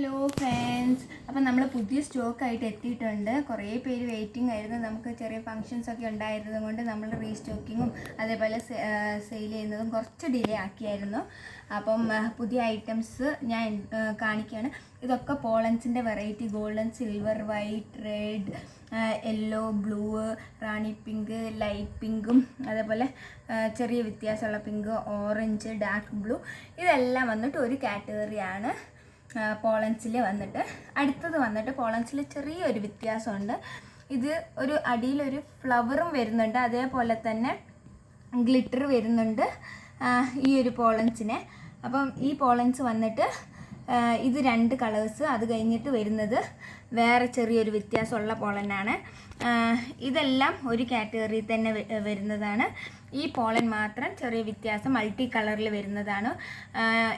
Hello friends അപ്പം നമ്മൾ പുതിയ സ്റ്റോക്കായിട്ട് എത്തിയിട്ടുണ്ട്. കുറേ പേര് വെയിറ്റിംഗ് ആയിരുന്നു. നമുക്ക് ചെറിയ ഫങ്ഷൻസ് ഒക്കെ ഉണ്ടായിരുന്നത് കൊണ്ട് നമ്മൾ റീസ്റ്റോക്കിങ്ങും അതേപോലെ സെയിൽ ചെയ്യുന്നതും കുറച്ച് ഡിലേ ആക്കിയായിരുന്നു. അപ്പം പുതിയ ഐറ്റംസ് ഞാൻ കാണിക്കുകയാണ് ഇതൊക്കെ പോളൻസിന്റെ variety golden silver white red yellow blue rani pink light പിങ്കും അതേപോലെ ചെറിയ വ്യത്യാസമുള്ള പിങ്ക് ഓറഞ്ച് ഡാർക്ക് ബ്ലൂ ഇതെല്ലാം വന്നിട്ട് ഒരു കാറ്റഗറിയാണ് പോളൻസിൽ വന്നിട്ട്. അടുത്തത് വന്നിട്ട് പോളൻസിൽ ചെറിയൊരു വ്യത്യാസമുണ്ട്. ഇത് ഒരു അടിയിലൊരു ഫ്ലവറും വരുന്നുണ്ട്. അതേപോലെ തന്നെ ഗ്ലിറ്റർ വരുന്നുണ്ട് ഈ ഒരു പോളൻസിനെ അപ്പം ഈ പോളൻസ് വന്നിട്ട് ഇത് രണ്ട് കളേഴ്സ്. അത് കഴിഞ്ഞിട്ട് വരുന്നത് വേറെ ചെറിയൊരു വ്യത്യാസമുള്ള പോളനാണ് ഇതെല്ലാം ഒരു കാറ്റഗറിയിൽ തന്നെ വരുന്നതാണ്. ഈ പോളൻ മാത്രം ചെറിയ വ്യത്യാസം മൾട്ടി കളറിൽ വരുന്നതാണ്.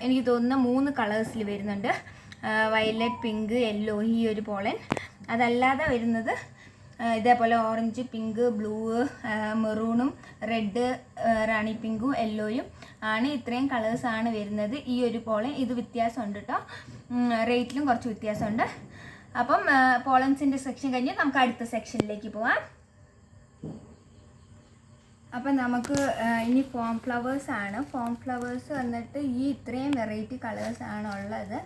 എനിക്ക് തോന്നുന്ന മൂന്ന് കളേഴ്സിൽ വരുന്നുണ്ട്. വയലറ്റ് പിങ്ക് യെല്ലോ ഈ ഒരു പോളൻ അതല്ലാതെ വരുന്നത് ഇതേപോലെ ഓറഞ്ച് പിങ്ക് ബ്ലൂ മെറൂണും റെഡ് റാണി പിങ്കും യെല്ലോയും ആണ്. ഇത്രയും ആണ് വരുന്നത്. ഈ ഒരു പോളൻ ഇത് വ്യത്യാസമുണ്ട് കേട്ടോ റേറ്റിലും കുറച്ച് വ്യത്യാസമുണ്ട്. അപ്പം പോളൻസിന്റെ സെക്ഷൻ കഴിഞ്ഞ് നമുക്ക് അടുത്ത സെക്ഷനിലേക്ക് പോവാം. അപ്പം നമുക്ക് ഇനി ഫോം ഫ്ലവേഴ്സ് ആണ്. ഫോം ഫ്ലവേഴ്സ് വന്നിട്ട് ഈ ഇത്രയും വെറൈറ്റി കളേഴ്സ് ആണ് ഉള്ളത്.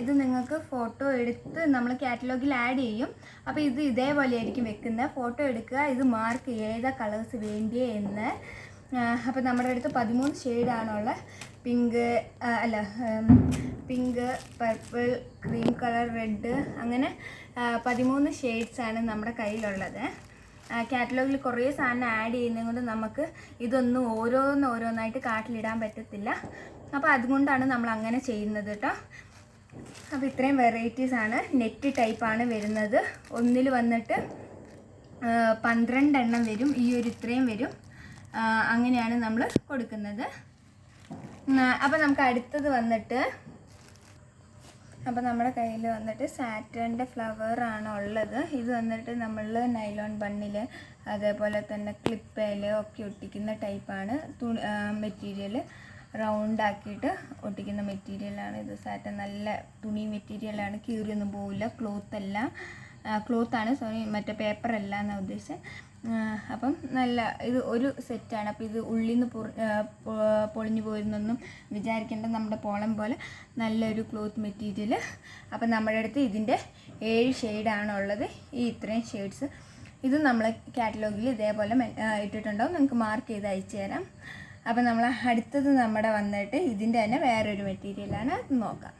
ഇത് നിങ്ങൾക്ക് ഫോട്ടോ എടുത്ത് നമ്മൾ കാറ്റലോഗിൽ ആഡ് ചെയ്യും. അപ്പോൾ ഇത് ഇതേപോലെ ആയിരിക്കും വെക്കുന്നത് ഫോട്ടോ എടുക്കുക. ഇത് മാർക്ക് ഏതാ കളേഴ്സ് വേണ്ടിയേ എന്ന്. അപ്പോൾ നമ്മുടെ അടുത്ത് പതിമൂന്ന് ഷെയ്ഡാണുള്ളത് പിങ്ക് അല്ല pink purple cream colour red അങ്ങനെ പതിമൂന്ന് ഷെയ്ഡ്സാണ് നമ്മുടെ കയ്യിലുള്ളത്. കാറ്റലോഗിൽ കുറേ സാധനം ആഡ് ചെയ്യുന്നത് കൊണ്ട് നമുക്ക് ഇതൊന്നും ഓരോന്ന് ഓരോന്നായിട്ട് കാട്ടിലിടാൻ പറ്റത്തില്ല. അപ്പോൾ അതുകൊണ്ടാണ് നമ്മൾ അങ്ങനെ ചെയ്യുന്നത് കേട്ടോ അപ്പോൾ ഇത്രയും വെറൈറ്റീസ് ആണ് നെറ്റ് ടൈപ്പാണ് വരുന്നത്. ഒന്നിൽ വന്നിട്ട് പന്ത്രണ്ടെണ്ണം വരും. ഈ ഒരു ഇത്രയും വരും. അങ്ങനെയാണ് നമ്മൾ കൊടുക്കുന്നത്. അപ്പോൾ നമുക്ക് അടുത്തത് വന്നിട്ട് അപ്പോൾ നമ്മുടെ കയ്യിൽ വന്നിട്ട് സാറ്റേണിന്റെ ഫ്ലവർ ആണ് ഉള്ളത്. ഇത് വന്നിട്ട് നമ്മൾ നൈലോൺ ബണ്ണിൽ അതേപോലെ തന്നെ ക്ലിപ്പയിൽ ഒക്കെ ഒട്ടിക്കുന്ന ടൈപ്പാണ് തുണി മെറ്റീരിയൽ റൗണ്ടാക്കിയിട്ട് ഒട്ടിക്കുന്ന മെറ്റീരിയലാണ് ഇത്. സാറ്റൻ നല്ല തുണി മെറ്റീരിയലാണ് കീറിയൊന്നും പോവില്ല. ക്ലോത്തല്ല ക്ലോത്താണ് സോറി മറ്റേ പേപ്പറല്ല എന്നാണ് ഉദ്ദേശിച്ചത് അപ്പം നല്ല ഇത് ഒരു സെറ്റാണ്. അപ്പോൾ ഇത് ഉള്ളിൽ നിന്ന് പൊളിഞ്ഞു പോയിരുന്നൊന്നും വിചാരിക്കേണ്ട നമ്മുടെ പോളം പോലെ നല്ലൊരു ക്ലോത്ത് മെറ്റീരിയൽ. അപ്പം നമ്മുടെ അടുത്ത് ഇതിന്റെ ഏഴ് ഷെയ്ഡാണ് ഉള്ളത് ഈ ഇത്രയും ഷെയ്ഡ്സ് ഇത് നമ്മൾ കാറ്റലോഗിൽ ഇതേപോലെ ഇട്ടിട്ടുണ്ടാവും നിങ്ങൾക്ക് മാർക്ക് ചെയ്ത് അയച്ചു തരാം. അപ്പം നമ്മൾ അടുത്തത് നമ്മുടെ വന്നിട്ട് ഇതിന്റെ തന്നെ വേറൊരു മെറ്റീരിയലാണ്. അത് നോക്കാം.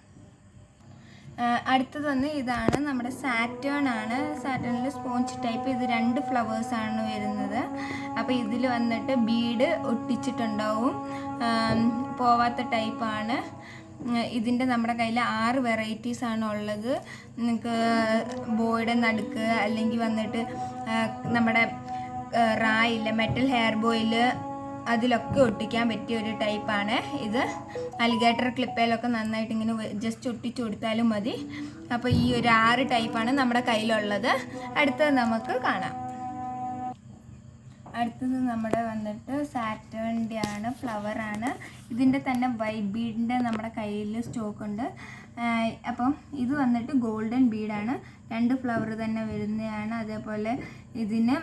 അടുത്തത് വന്ന് ഇതാണ് നമ്മുടെ സാറ്റേൺ ആണ്. സാറ്റേണിൽ സ്പോഞ്ച് ടൈപ്പ് ഇത് രണ്ട് ഫ്ലവേഴ്സ് ആണ് വരുന്നത്. അപ്പോൾ ഇതിൽ വന്നിട്ട് ബീഡ് ഒട്ടിച്ചിട്ടുണ്ടാവും. പോവാത്ത ടൈപ്പാണ് ഇതിന്റെ നമ്മുടെ കയ്യിൽ ആറ് വെറൈറ്റീസ് ആണ് ഉള്ളത്. നിങ്ങൾക്ക് ബോയുടെ നടുക്ക് അല്ലെങ്കിൽ വന്നിട്ട് നമ്മുടെ റായില്ല മെറ്റൽ ഹെയർ ബോയിൽ അതിലൊക്കെ ഒട്ടിക്കാൻ പറ്റിയ ഒരു ടൈപ്പാണ് ഇത്. അലിഗേറ്റർ ക്ലിപ്പയിലൊക്കെ നന്നായിട്ട് ഇങ്ങനെ ജസ്റ്റ് ഒട്ടിച്ചു കൊടുത്താലും മതി. അപ്പോൾ ഈ ഒരു ആറ് ടൈപ്പാണ് നമ്മുടെ കയ്യിലുള്ളത്. അടുത്തത് നമുക്ക് കാണാം. അടുത്തത് നമ്മുടെ വന്നിട്ട് സാറ്റേണിന്റെ ആണ്. ഫ്ലവറാണ് ഇതിന്റെ തന്നെ വൈബീഡിന്റെ ബീഡിന്റെ നമ്മുടെ കയ്യിൽ സ്റ്റോക്ക് ഉണ്ട്. ആഹ് അപ്പം ഇത് വന്നിട്ട് ഗോൾഡൻ ബീഡാണ്. രണ്ട് ഫ്ലവർ തന്നെ വരുന്നതാണ്. അതേപോലെ ഇതിന്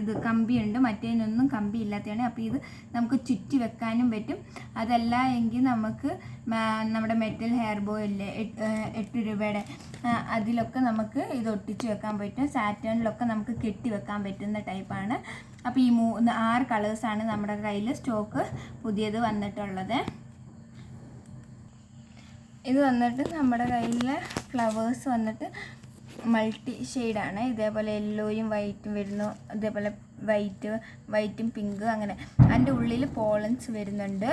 ഇത് കമ്പിയുണ്ട്. മറ്റേതിനൊന്നും കമ്പി ഇല്ലാത്തതാണ്. അപ്പോൾ ഇത് നമുക്ക് ചുറ്റി വെക്കാനും പറ്റും. അതല്ല എങ്കിൽ നമുക്ക് നമ്മുടെ മെറ്റൽ ഹെയർ ബോ ഇല്ലേ എട്ട് രൂപയുടെ അതിലൊക്കെ നമുക്ക് ഇത് ഒട്ടിച്ച് വെക്കാൻ പറ്റും. സാറ്റേണിലൊക്കെ നമുക്ക് കെട്ടി വെക്കാൻ പറ്റുന്ന ടൈപ്പാണ്. അപ്പോൾ ഈ മൂന്ന് ആറ് കളേഴ്സാണ് നമ്മുടെ കയ്യിൽ സ്റ്റോക്ക് പുതിയത് വന്നിട്ടുള്ളത്. ഇത് വന്നിട്ട് നമ്മുടെ കയ്യിലെ ഫ്ലവേഴ്സ് വന്നിട്ട് മൾട്ടി ഷെയ്ഡാണ്. ഇതേപോലെ യെല്ലോയും വൈറ്റും വരുന്നു. ഇതേപോലെ വൈറ്റ് വൈറ്റും പിങ്ക് അങ്ങനെ. അതിന്റെ ഉള്ളിൽ പോളൻസ് വരുന്നുണ്ട്.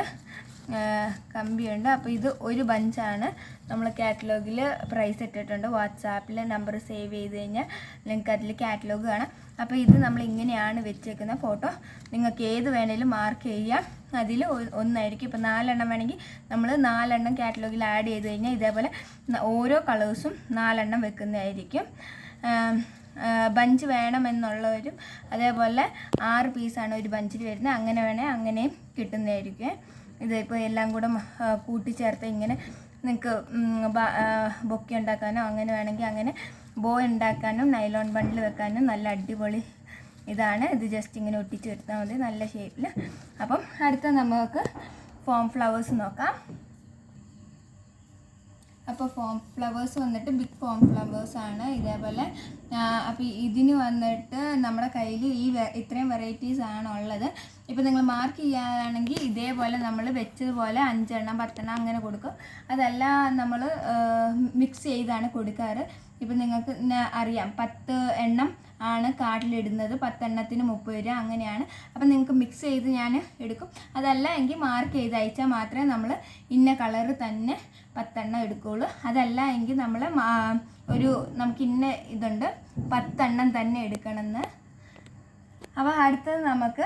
കമ്പിയുണ്ട്. അപ്പോൾ ഇത് ഒരു ബഞ്ചാണ്. നമ്മൾ കാറ്റലോഗിൽ പ്രൈസ് ഇട്ടിട്ടുണ്ട്. വാട്സാപ്പിൽ നമ്പർ സേവ് ചെയ്ത് കഴിഞ്ഞാൽ നിങ്ങൾക്ക് അതിൽ കാറ്റലോഗ് കാണാം. അപ്പോൾ ഇത് നമ്മൾ ഇങ്ങനെയാണ് വെച്ചേക്കുന്ന ഫോട്ടോ. നിങ്ങൾക്ക് ഏത് വേണേലും മാർക്ക് ചെയ്യാം. അതിൽ ഒന്നായിരിക്കും. ഇപ്പോൾ നാലെണ്ണം വേണമെങ്കിൽ നമ്മൾ നാലെണ്ണം കാറ്റലോഗിൽ ആഡ് ചെയ്ത് കഴിഞ്ഞാൽ ഇതേപോലെ ഓരോ കളേഴ്സും നാലെണ്ണം വെക്കുന്നതായിരിക്കും. ബഞ്ച് വേണമെന്നുള്ളവരും അതേപോലെ ആറ് പീസാണ് ഒരു ബഞ്ചിൽ വരുന്നത്. അങ്ങനെ വേണേൽ അങ്ങനെയും കിട്ടുന്നതായിരിക്കും. ഇതിപ്പോൾ എല്ലാം കൂടെ കൂട്ടിച്ചേർത്ത് ഇങ്ങനെ നിങ്ങൾക്ക് ബൊക്കെ ഉണ്ടാക്കാനോ അങ്ങനെ വേണമെങ്കിൽ അങ്ങനെ ബോ ഉണ്ടാക്കാനും നൈലോൺ ബണ്ടിൽ വെക്കാനും നല്ല അടിപൊളി ഇതാണ്. ഇത് ജസ്റ്റ് ഇങ്ങനെ ഒട്ടിച്ച് വരുത്താൽ മതി നല്ല ഷേപ്പിൽ അപ്പം അടുത്ത നമുക്ക് ഫോം ഫ്ലവേഴ്സ് നോക്കാം. അപ്പോൾ ഫോം ഫ്ലവേഴ്സ് വന്നിട്ട് ബിഗ് ഫോം ഫ്ലവേഴ്സ് ആണ്. ഇതേപോലെ അപ്പോൾ ഇതിന് വന്നിട്ട് നമ്മുടെ കയ്യിൽ ഈ ഇത്രയും വെറൈറ്റീസ് ആണ് ഉള്ളത്. ഇപ്പോൾ നിങ്ങൾ മാർക്ക് ചെയ്യാനാണെങ്കിൽ ഇതേപോലെ നമ്മൾ വെച്ചതുപോലെ അഞ്ചെണ്ണം പത്തെണ്ണം അങ്ങനെ കൊടുക്കും. അതെല്ലാം നമ്മൾ മിക്സ് ചെയ്താണ് കൊടുക്കാറ്. ഇപ്പം നിങ്ങൾക്ക് അറിയാം. പത്ത് എണ്ണം ആണ് കാർഡിലിടുന്നത്. പത്തെണ്ണത്തിന് മുപ്പത് രൂപ അങ്ങനെയാണ്. അപ്പം നിങ്ങൾക്ക് മിക്സ് ചെയ്ത് ഞാൻ എടുക്കും. അതല്ല എങ്കിൽ മാർക്ക് ചെയ്ത് അയച്ചാൽ മാത്രമേ നമ്മൾ ഇന്ന കളറ് തന്നെ പത്തെണ്ണം എടുക്കുകയുള്ളൂ. അതല്ല എങ്കിൽ നമ്മൾ ഒരു നമുക്ക് ഇന്ന ഇതുണ്ട്. പത്തെണ്ണം തന്നെ എടുക്കണമെന്ന്. അപ്പോൾ അടുത്തത് നമുക്ക്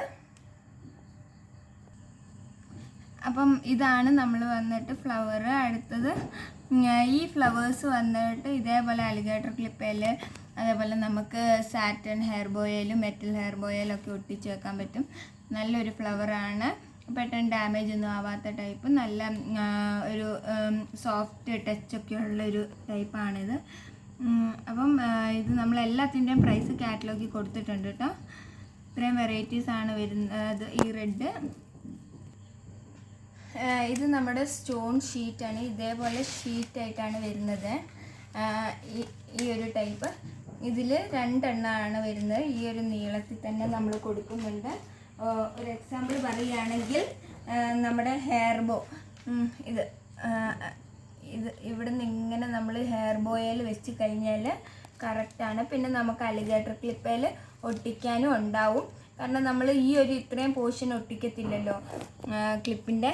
അപ്പം ഇതാണ് നമ്മൾ വന്നിട്ട് ഫ്ലവർ അടുത്തത് ഈ ഫ്ലവേഴ്സ് വന്നിട്ട് ഇതേപോലെ അലിഗേറ്റർ ക്ലിപ്പേൽ അതേപോലെ നമുക്ക് സാറ്റൻ ഹെയർ ബോയിലും മെറ്റൽ ഹെയർ ബോയിലും ഒക്കെ ഒട്ടിച്ച് വെക്കാൻ പറ്റും. നല്ലൊരു ഫ്ലവറാണ് പെട്ടെന്ന് ഡാമേജ് ഒന്നും ആവാത്ത ടൈപ്പ് നല്ല ഒരു സോഫ്റ്റ് ടച്ചൊക്കെ ഉള്ളൊരു ടൈപ്പാണിത് അപ്പം ഇത് നമ്മൾ എല്ലാത്തിന്റെയും പ്രൈസ് കാറ്റലോഗിൽ കൊടുത്തിട്ടുണ്ട് കേട്ടോ ഇത്രയും വെറൈറ്റീസാണ് വരുന്നത് ഈ റെഡ് ഇത് നമ്മുടെ സ്റ്റോൺ ഷീറ്റാണ്. ഇതേപോലെ ഷീറ്റായിട്ടാണ് വരുന്നത്. ഈ ഒരു ടൈപ്പ്. ഇതിൽ രണ്ടെണ്ണമാണ് വരുന്നത്. ഈ ഒരു നീളത്തിൽ തന്നെ നമ്മൾ കൊടുക്കുന്നുണ്ട്. ഒരു എക്സാമ്പിൾ പറയുകയാണെങ്കിൽ നമ്മുടെ ഹെയർ ബോ ഇത് ഇത് നിന്ന് ഇങ്ങനെ നമ്മൾ ഹെയർ ബോയിൽ വെച്ച് കഴിഞ്ഞാൽ കറക്റ്റാണ് പിന്നെ നമുക്ക് അലിഗേറ്റർ ക്ലിപ്പയിൽ ഒട്ടിക്കാനും ഉണ്ടാവും. കാരണം നമ്മൾ ഈ ഒരു ഇത്രയും പോർഷൻ ഒട്ടിക്കത്തില്ലല്ലോ ക്ലിപ്പിന്റെ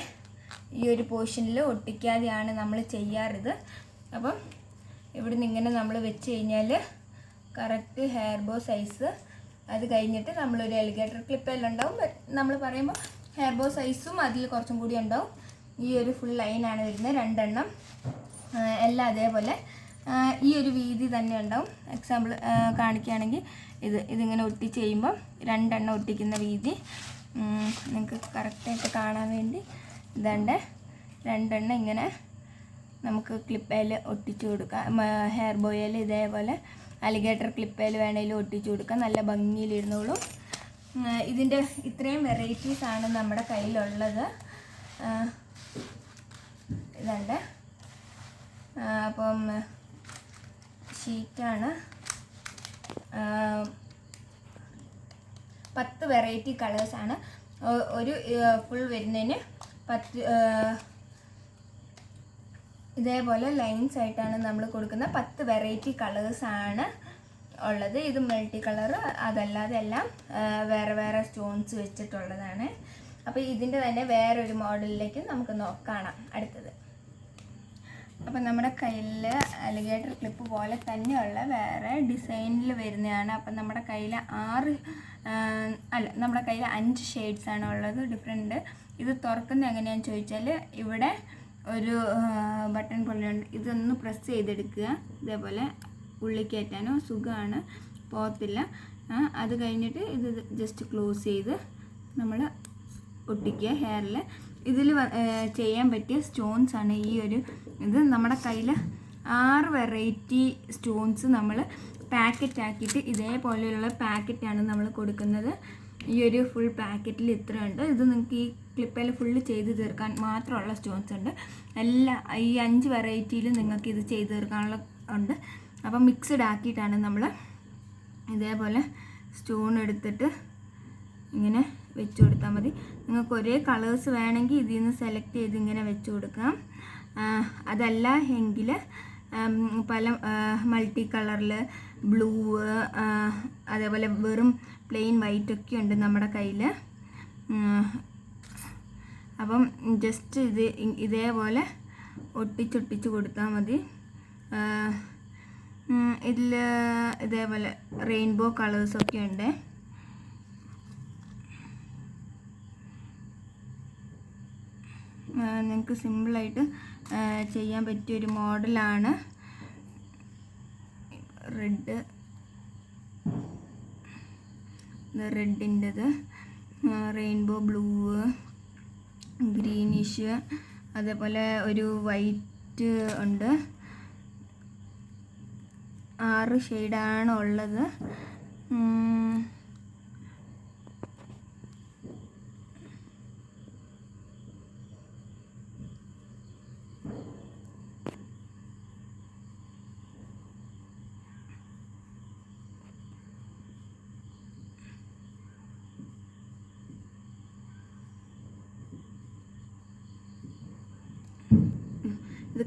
ഈ ഒരു പോർഷനിൽ ഒട്ടിക്കാതെയാണ് നമ്മൾ ചെയ്യാറത് അപ്പം ഇവിടുന്ന് ഇങ്ങനെ നമ്മൾ വെച്ച് കഴിഞ്ഞാൽ കറക്റ്റ് ഹെയർ ബോ സൈസ് അത് കഴിഞ്ഞിട്ട് നമ്മളൊരു എലിഗേറ്റർ ക്ലിപ്പെല്ലാം ഉണ്ടാവും. നമ്മൾ പറയുമ്പോൾ ഹെയർ ബോ സൈസും അതിൽ കുറച്ചും കൂടി ഉണ്ടാവും. ഈ ഒരു ഫുൾ ലൈനാണ് വരുന്നത് രണ്ടെണ്ണം. എല്ലാം അതേപോലെ. ഈ ഒരു വീതി തന്നെ ഉണ്ടാവും. എക്സാമ്പിൾ കാണിക്കുകയാണെങ്കിൽ ഇത് ഇതിങ്ങനെ ഒട്ടിച്ച് കഴിയുമ്പോൾ രണ്ടെണ്ണം ഒട്ടിക്കുന്ന വീതി നിങ്ങൾക്ക് കറക്റ്റായിട്ട് കാണാൻ വേണ്ടി ഇതാണ്ട് രണ്ടെണ്ണം ഇങ്ങനെ നമുക്ക് ക്ലിപ്പേൽ ഒട്ടിച്ചു കൊടുക്കാം. ഹെയർ ബോയിൽ ഇതേപോലെ അലിഗേറ്റർ ക്ലിപ്പേൽ വേണേലും ഒട്ടിച്ചു കൊടുക്കാം. നല്ല ഭംഗിയിലിരുന്നോളും ഇതിന്റെ ഇത്രയും വെറൈറ്റീസ് ആണ് നമ്മുടെ കയ്യിലുള്ളത്. ഇതുണ്ട്. അപ്പം ഷീറ്റാണ് പത്ത് വെറൈറ്റി കളേഴ്സാണ് ഒരു ഫുൾ വരുന്നതിന് പത്ത് ഇതേപോലെ ലൈൻസ് ആയിട്ടാണ് നമ്മൾ കൊടുക്കുന്ന പത്ത് വെറൈറ്റി കളേഴ്സ് ആണ് ഉള്ളത്. ഇത് മൾട്ടി കളർ അതല്ലാതെ എല്ലാം വേറെ വേറെ സ്റ്റോൺസ് വെച്ചിട്ടുള്ളതാണ്. അപ്പോൾ ഇതിന്റെ തന്നെ വേറൊരു മോഡലിലേക്ക് നമുക്ക് നോക്കാം അടുത്തത്. അപ്പം നമ്മുടെ കയ്യിൽ അലിഗേറ്റർ ക്ലിപ്പ് പോലെ തന്നെയുള്ള വേറെ ഡിസൈനിൽ വരുന്നതാണ്. അപ്പം നമ്മുടെ കയ്യിൽ ആറ് അല്ല നമ്മുടെ കയ്യിൽ അഞ്ച് ഷെയ്ഡ്സ് ആണ് ഉള്ളത്. ഡിഫറെന്റ് ഇത് തുറക്കുന്ന എങ്ങനെയാന്ന് ചോദിച്ചാൽ ഇവിടെ ഒരു ബട്ടൺ പോലെയുണ്ട് ഇതൊന്ന് പ്രസ് ചെയ്തെടുക്കുക. ഇതേപോലെ ഉള്ളിൽ കയറ്റാനോ സുഖമാണ് പോകത്തില്ല. അത് കഴിഞ്ഞിട്ട് ഇത് ജസ്റ്റ് ക്ലോസ് ചെയ്ത് നമ്മൾ ഒട്ടിക്കുക ഹെയറിൽ ഇതിൽ ചെയ്യാൻ പറ്റിയ സ്റ്റോൺസ് ആണ് ഈ ഒരു ഇത്. നമ്മുടെ കയ്യിൽ ആറ് വെറൈറ്റി സ്റ്റോൺസ് നമ്മൾ പാക്കറ്റ് ആക്കിയിട്ട് ഇതേപോലെയുള്ള പാക്കറ്റാണ് നമ്മൾ കൊടുക്കുന്നത്. ഈ ഒരു ഫുൾ പാക്കറ്റിൽ ഇത്ര ഉണ്ട് ഇത് നിങ്ങൾക്ക് ഈ ക്ലിപ്പിൽ ഫുള്ള് ചെയ്ത് തീർക്കാൻ മാത്രമുള്ള സ്റ്റോൺസ് ഉണ്ട്. എല്ലാ ഈ അഞ്ച് വെറൈറ്റിയിൽ നിങ്ങൾക്ക് ഇത് ചെയ്ത് തീർക്കാനുള്ള ഉണ്ട്. അപ്പം മിക്സ്ഡ് ആക്കിയിട്ടാണ് നമ്മൾ ഇതേപോലെ സ്റ്റോൺ എടുത്തിട്ട് ഇങ്ങനെ വെച്ച് കൊടുത്താൽ മതി. നിങ്ങൾക്ക് ഒരേ കളേഴ്സ് വേണമെങ്കിൽ ഇതിൽ നിന്ന് സെലക്ട് ചെയ്ത് ഇങ്ങനെ വെച്ച് കൊടുക്കാം. അതല്ല എങ്കിൽ പല മൾട്ടി കളറിൽ ബ്ലൂ അതേപോലെ വെറും പ്ലെയിൻ വൈറ്റ് ഒക്കെ ഉണ്ട് നമ്മുടെ കയ്യിൽ അപ്പം ജസ്റ്റ് ഇത് ഇതേപോലെ ഒട്ടിച്ചൊട്ടിച്ച് കൊടുത്താൽ മതി. ഇതിൽ ഇതേപോലെ റെയിൻബോ കളേഴ്സൊക്കെ ഉണ്ട്. നിങ്ങൾക്ക് സിമ്പിളായിട്ട് ചെയ്യാൻ പറ്റിയൊരു മോഡലാണ് റെഡ് റെഡിന്റെത് റെയിൻബോ ബ്ലൂ ഗ്രീനിഷ് അതേപോലെ ഒരു വൈറ്റ് ഉണ്ട്. ആറ് ഷെയ്ഡാണ് ഉള്ളത്.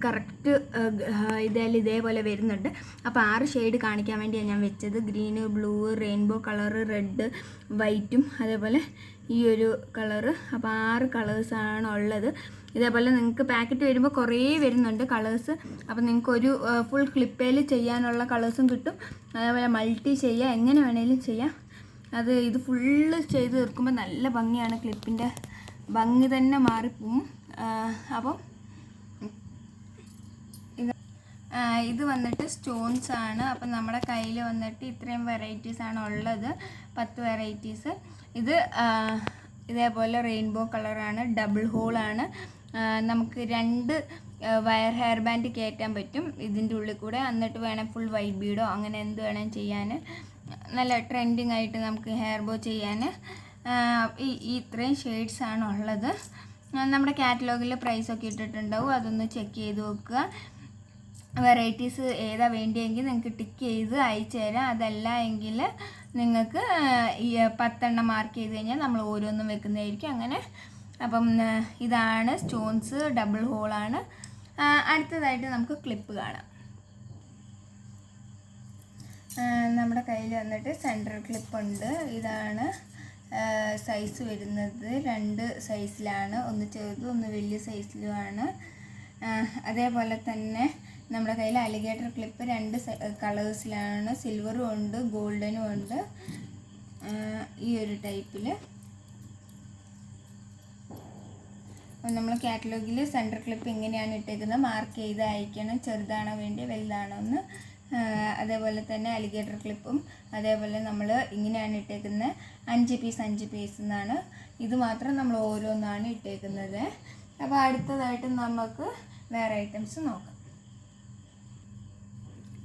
കറക്റ്റ് ഇതായാലും ഇതേപോലെ വരുന്നുണ്ട്. അപ്പോൾ ആറ് ഷെയ്ഡ് കാണിക്കാൻ വേണ്ടിയാണ് ഞാൻ വെച്ചത്. Green blue rainbow colour red വൈറ്റും അതേപോലെ ഈ ഒരു കളറ് അപ്പോൾ ആറ് കളേഴ്സാണ് ഉള്ളത്. ഇതേപോലെ നിങ്ങൾക്ക് പാക്കറ്റ് വരുമ്പോൾ കുറേ വരുന്നുണ്ട് കളേഴ്സ് അപ്പോൾ നിങ്ങൾക്ക് ഒരു ഫുൾ ക്ലിപ്പേൽ ചെയ്യാനുള്ള കളേഴ്സും കിട്ടും. അതേപോലെ മൾട്ടി ചെയ്യാം എങ്ങനെ വേണേലും ചെയ്യാം. അത് ഇത് ഫുള്ള് ചെയ്ത് തീർക്കുമ്പോൾ നല്ല ഭംഗിയാണ് ക്ലിപ്പിന്റെ ഭംഗി തന്നെ മാറിപ്പോവും. അപ്പം ഇത് ആ, ഇത് വന്നിട്ട് സ്റ്റോൺസ് ആണ്. അപ്പം നമ്മുടെ കയ്യിൽ വന്നിട്ട് ഇത്രയും വെറൈറ്റീസ് ആണ് ഉള്ളത്. പത്ത് വെറൈറ്റീസ് ഇത് ഇതേപോലെ റെയിൻബോ കളറാണ് ഡബിൾ ഹോളാണ് നമുക്ക് രണ്ട് വയർ ഹെയർ ബാൻഡ് കയറ്റാൻ പറ്റും ഇതിന്റെ ഉള്ളിൽ കൂടെ. എന്നിട്ട് വേണം ഫുൾ വൈറ്റ് ബീഡോ അങ്ങനെ എന്ത് വേണം ചെയ്യാൻ. നല്ല ട്രെൻഡിങ് ആയിട്ട് നമുക്ക് ഹെയർ ബോ ചെയ്യാൻ. ഈ ഇത്രയും ഷെയ്ഡ്സ് ആണ് ഉള്ളത്. നമ്മുടെ കാറ്റലോഗിൽ പ്രൈസൊക്കെ ഇട്ടിട്ടുണ്ടാവും. അതൊന്ന് ചെക്ക് ചെയ്ത് നോക്കുക. വെറൈറ്റീസ് ഏതാ വേണ്ടിയെങ്കിൽ നിങ്ങൾക്ക് ടിക്ക് ചെയ്ത് അയച്ചു തരാം. അതല്ല എങ്കിൽ നിങ്ങൾക്ക് ഈ പത്തെണ്ണം മാർക്ക് ചെയ്ത് കഴിഞ്ഞാൽ നമ്മൾ ഓരോന്നും വെക്കുന്നതായിരിക്കും. അങ്ങനെ അപ്പം ഇതാണ് സ്റ്റോൺസ് ഡബിൾ ഹോളാണ് അടുത്തതായിട്ട് നമുക്ക് ക്ലിപ്പ് കാണാം. നമ്മുടെ കയ്യിൽ വന്നിട്ട് സെൻട്രൽ ക്ലിപ്പുണ്ട് ഇതാണ് സൈസ് വരുന്നത്. രണ്ട് സൈസിലാണ് ഒന്ന് ചെറുതും ഒന്ന് വലിയ സൈസിലുമാണ് അതേപോലെ തന്നെ നമ്മുടെ കയ്യിൽ അലിഗേറ്റർ ക്ലിപ്പ് രണ്ട് കളേഴ്സിലാണ് സിൽവറും ഉണ്ട് ഗോൾഡനും ഉണ്ട്. ഈ ഒരു ടൈപ്പിൽ നമ്മൾ കാറ്റലോഗിൽ സെന്റർ ക്ലിപ്പ് ഇങ്ങനെയാണ് ഇട്ടേക്കുന്നത്. മാർക്ക് ചെയ്ത് അയക്കണം. ചെറുതാണോ വേണ്ടി വലുതാണോ എന്ന്. അതേപോലെ തന്നെ അലിഗേറ്റർ ക്ലിപ്പും അതേപോലെ നമ്മൾ ഇങ്ങനെയാണ് ഇട്ടേക്കുന്നത്. അഞ്ച് പീസ് അഞ്ച് പീസ് എന്നാണ്. ഇത് മാത്രം നമ്മൾ ഓരോന്നാണ് ഇട്ടേക്കുന്നത്. അപ്പോൾ അടുത്തതായിട്ട് നമുക്ക് വേറെ ഐറ്റംസ് നോക്കാം.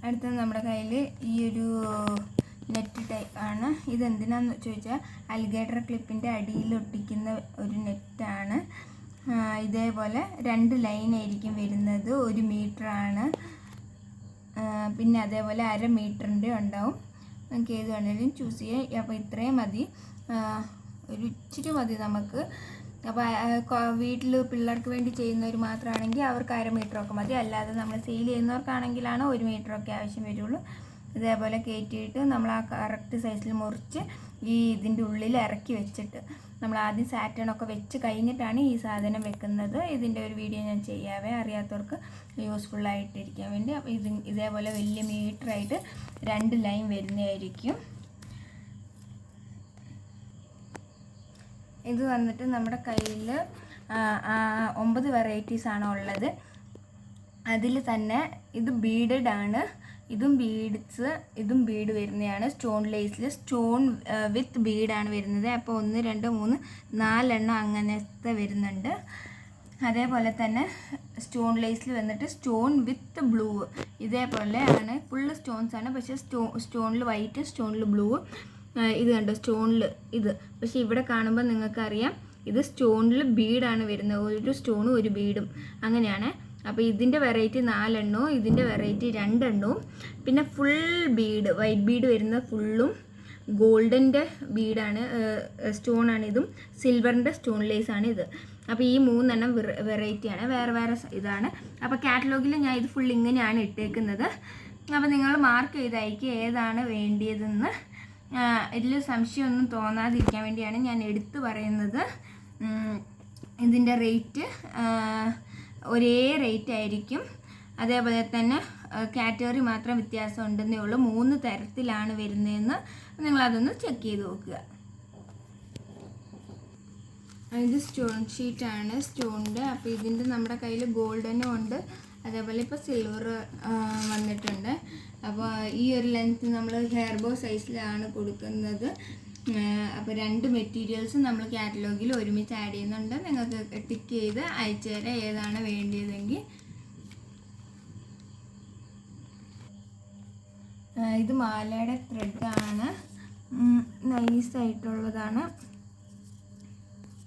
അടുത്തത് നമ്മുടെ കയ്യിൽ ഈ ഒരു നെറ്റ് ടൈപ്പ് ആണ്. ഇതെന്തിനാന്ന് ചോദിച്ചാൽ അലിഗേറ്റർ ക്ലിപ്പിന്റെ അടിയിൽ ഒട്ടിക്കുന്ന ഒരു നെറ്റാണ് ഇതേപോലെ രണ്ട് ലൈൻ ആയിരിക്കും വരുന്നത്. ഒരു ആണ്. പിന്നെ അതേപോലെ അര മീറ്ററിന്റെ ഉണ്ടാവും. നമുക്ക് ഏത് വേണമെങ്കിലും ചൂസ് ചെയ്യാം. അപ്പോൾ ഇത്രയും മതി. ഒരു ഇച്ചിരി മതി നമുക്ക്. അപ്പോൾ വീട്ടിൽ പിള്ളേർക്ക് വേണ്ടി ചെയ്യുന്നവർ മാത്രമാണെങ്കിൽ അവർക്ക് അര മീറ്ററൊക്കെ മതി. അല്ലാതെ നമ്മൾ സെയിൽ ചെയ്യുന്നവർക്കാണെങ്കിലാണ് ഒരു മീറ്ററൊക്കെ ആവശ്യം വരുള്ളൂ. ഇതേപോലെ കയറ്റിയിട്ട് നമ്മൾ ആ കറക്റ്റ് സൈസിൽ മുറിച്ച് ഈ ഇതിന്റെ ഉള്ളിൽ ഇറക്കി വെച്ചിട്ട് നമ്മൾ ആദ്യം സാറ്റണൊക്കെ വെച്ച് കഴിഞ്ഞിട്ടാണ് ഈ സാധനം വെക്കുന്നത്. ഇതിന്റെ ഒരു വീഡിയോ ഞാൻ ചെയ്യാവേ. അറിയാത്തവർക്ക് യൂസ്ഫുൾ ആയിട്ടിരിക്കാൻ വേണ്ടി ഇത് ഇതേപോലെ വലിയ മീറ്ററായിട്ട് രണ്ട് ലൈൻ വരുന്നതായിരിക്കും. ഇത് വന്നിട്ട് നമ്മുടെ കയ്യിൽ ഒമ്പത് വെറൈറ്റീസ് ആണ് ഉള്ളത്. അതിൽ തന്നെ ഇത് ബീഡഡ് ആണ്. ഇതും ബീഡ്സ് ഇതും ബീഡ് വരുന്നതാണ് സ്റ്റോൺ ലേസിൽ സ്റ്റോൺ വിത്ത് ബീഡാണ് വരുന്നത്. അപ്പോൾ ഒന്ന് രണ്ട് മൂന്ന് നാലെണ്ണം അങ്ങനത്തെ വരുന്നുണ്ട്. അതേപോലെ തന്നെ സ്റ്റോൺ ലേസിൽ വന്നിട്ട് സ്റ്റോൺ വിത്ത് ബ്ലൂ ഇതേപോലെ ആണ്. ഫുള്ള് സ്റ്റോൺസ് ആണ്. പക്ഷേ സ്റ്റോ സ്റ്റോണിൽ വൈറ്റ് സ്റ്റോണിൽ ബ്ലൂ ഇത് കണ്ടോ സ്റ്റോണിൽ ഇത്. പക്ഷേ ഇവിടെ കാണുമ്പോൾ നിങ്ങൾക്കറിയാം ഇത് സ്റ്റോണിൽ ബീഡാണ് വരുന്നത്. ഒരു സ്റ്റോണും ഒരു ബീഡും. അങ്ങനെയാണ്. അപ്പോൾ ഇതിന്റെ വെറൈറ്റി നാലെണ്ണവും ഇതിന്റെ വെറൈറ്റി രണ്ടെണ്ണവും. പിന്നെ ഫുൾ ബീഡ് വൈറ്റ് ബീഡ് വരുന്ന ഫുള്ളും ഗോൾഡന്റെ ബീഡാണ്. സ്റ്റോണാണ് ഇതും. സിൽവറിന്റെ സ്റ്റോൺ ലേസ് ആണ് ഇത്. അപ്പോൾ ഈ മൂന്നെണ്ണം വെറൈറ്റിയാണ് വേറെ വേറെ ഇതാണ്. അപ്പോൾ കാറ്റലോഗിൽ ഞാൻ ഇത് ഫുൾ ഇങ്ങനെയാണ് ഇട്ടേക്കുന്നത്. അപ്പോൾ നിങ്ങൾ മാർക്ക് ചെയ്ത് ഏതാണ് വേണ്ടിയതെന്ന് ഇതിൽ സംശയമൊന്നും തോന്നാതിരിക്കാൻ വേണ്ടിയാണ് ഞാൻ എടുത്തു പറയുന്നത്. ഇതിന്റെ റേറ്റ് ഒരേ റേറ്റ് ആയിരിക്കും. അതേപോലെ തന്നെ കാറ്റഗറി മാത്രം വ്യത്യാസം ഉണ്ടെന്നേ ഉള്ളൂ. മൂന്ന് തരത്തിലാണ് വരുന്നതെന്ന് നിങ്ങളതൊന്ന് ചെക്ക് ചെയ്ത് നോക്കുക. ഇത് സ്റ്റോൺ ഷീറ്റാണ് സ്റ്റോണിന്റെ അപ്പോൾ ഇതിന്റെ നമ്മുടെ കയ്യിൽ ഗോൾഡനും ഉണ്ട്. അതേപോലെ ഇപ്പോൾ സിൽവർ വന്നിട്ടുണ്ട്. അപ്പോൾ ഈ ഒരു ലെങ്ത് നമ്മൾ ഹെയർ ബോ സൈസിലാണ് കൊടുക്കുന്നത്. അപ്പോൾ രണ്ട് മെറ്റീരിയൽസ് നമ്മൾ കാറ്റലോഗിൽ ഒരുമിച്ച് ആഡ് ചെയ്യുന്നുണ്ട്. നിങ്ങൾക്ക് ടിക്ക് ചെയ്ത് അയച്ചു തരാം ഏതാണ് വേണ്ടിയതെങ്കിൽ. ഇത് മാലയുടെ ത്രെഡാണ് നൈസായിട്ടുള്ളതാണ്